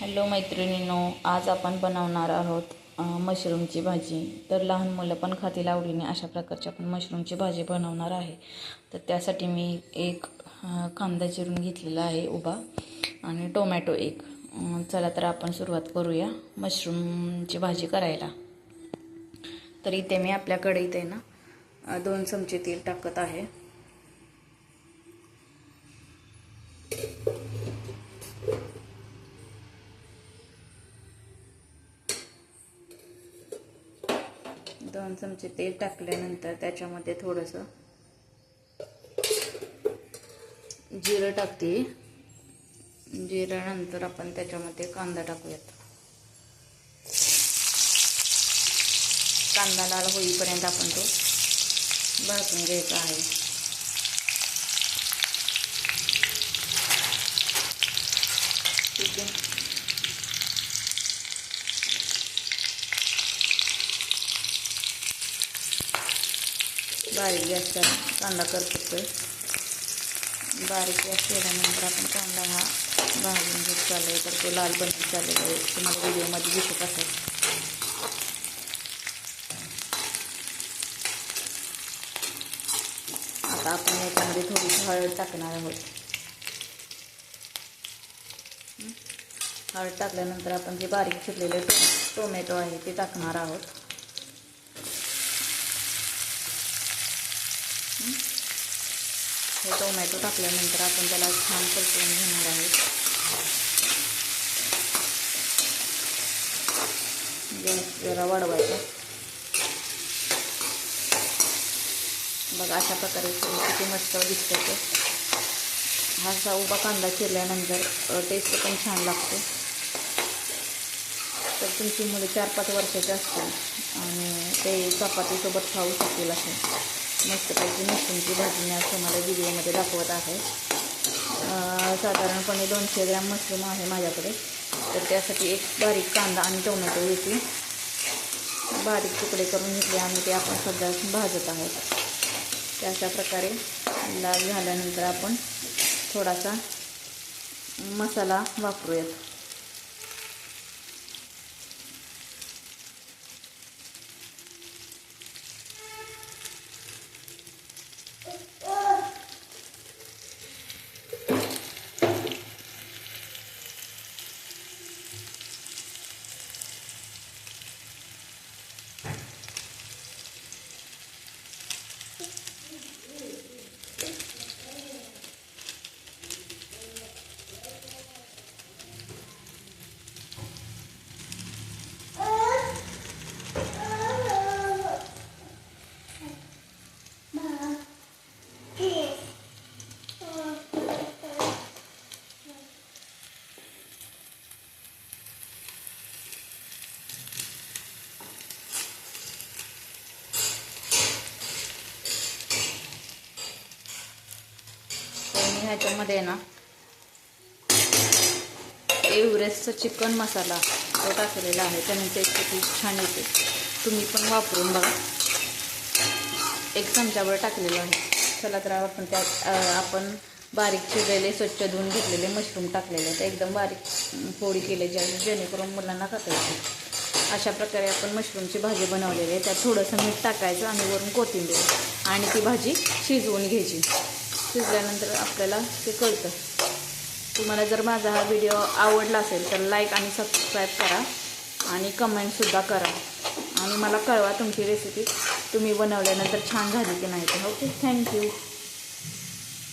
Hello मैत्रिणींनो आज आपण बनवणार आहोत मशरूमची भाजी. तर लहान मुलं पण खातील आवडीने अशा प्रकारची आपण मशरूमची भाजी बनवणार आहे. तर त्यासाठी मी एक कांदा चिरून घेतलेला आहे उभा आणि टोमॅटो एक. चला तर आपण सुरुवात करूया मशरूमची भाजी करायला. तर इथे मी आपल्याकडे इथे ना दोन चमचे तेल टाकत आहे. दोन चमचे तेल टाकल्यानंतर त्याच्यामध्ये थोडंसं जिरं टाकते. जिऱ्यानंतर आपण त्याच्यामध्ये कांदा टाकूयात. कांदा लाल होईपर्यंत आपण तो भाजून घ्यायचा आहे. ठीक आहे. बारीक गैस गॅसचा कांदा करतो बारीक गॅस केल्यानंतर आपण कांदा हा भाजून घेत चालू तो लाल बनत चाललेला आहे. तुम्हाला व्हिडिओमध्ये दिसत असेल. आता आपण याच्यामध्ये थोडीशी हळद टाकणार आहोत. हं? हळद टाकल्यानंतर आपण जे बारीक चिरलेले टो टोमॅटो आहे ते टाकणार आहोत. हे टोमॅटो टाकल्यानंतर आपण त्याला छान परतवून घेणार आहोत. गॅस जरा वाढवायचा. बघा अशा प्रकारे किती मस्त दिसतं ते. हा असा उभा कांदा चिरल्यानंतर टेस्ट पण छान लागतो. तर तुमची मुलं चार पाच वर्षाची असतील आणि ते चपातीसोबत खाऊ शकतील असे. मस्तपैकी मशरूमची भाजी मी आज तुम्हाला व्हिडिओमध्ये दाखवत आहे. साधारणपणे दोनशे ग्रॅम मशरूम आहे माझ्याकडे. तर त्यासाठी एक बारीक कांदा आणि टोमॅटो घेतली. बारीक तुकडे करून घेतले आणि ते आपण सध्या भाजत आहोत. त्या अशा प्रकारे लाल झाल्यानंतर आपण थोडासा मसाला वापरूयात. आणि ह्याच्यामध्ये ना एव्हरेस्टचा चिकन मसाला तो टाकलेला आहे. त्याने ते खूप छान येते. तुम्ही पण वापरून बघा. एक चमच्यावर टाकलेला आहे. चला तर आपण त्यात आपण बारीक चिरलेले स्वच्छ धुवून घेतलेले मशरूम टाकलेले ते एकदम बारीक पोळी फोडी केले जे जेणेकरून मुलांना खाता येते. अशा प्रकारे आपण मशरूमची भाजी बनवलेली आहे. त्यात थोडंसं मीठ टाकायचं आणि वरून कोथिंबीर आणि ती भाजी शिजवून घ्यायची. शिजल्यानंतर आपल्याला ते कळतं. तुम्हाला जर माझा हा व्हिडिओ आवडला असेल तर लाईक आणि सबस्क्राईब करा आणि कमेंटसुद्धा करा. आणि मला कळवा तुमची रेसिपी तुम्ही बनवल्यानंतर छान झाली की नाही तर ओके थँक्यू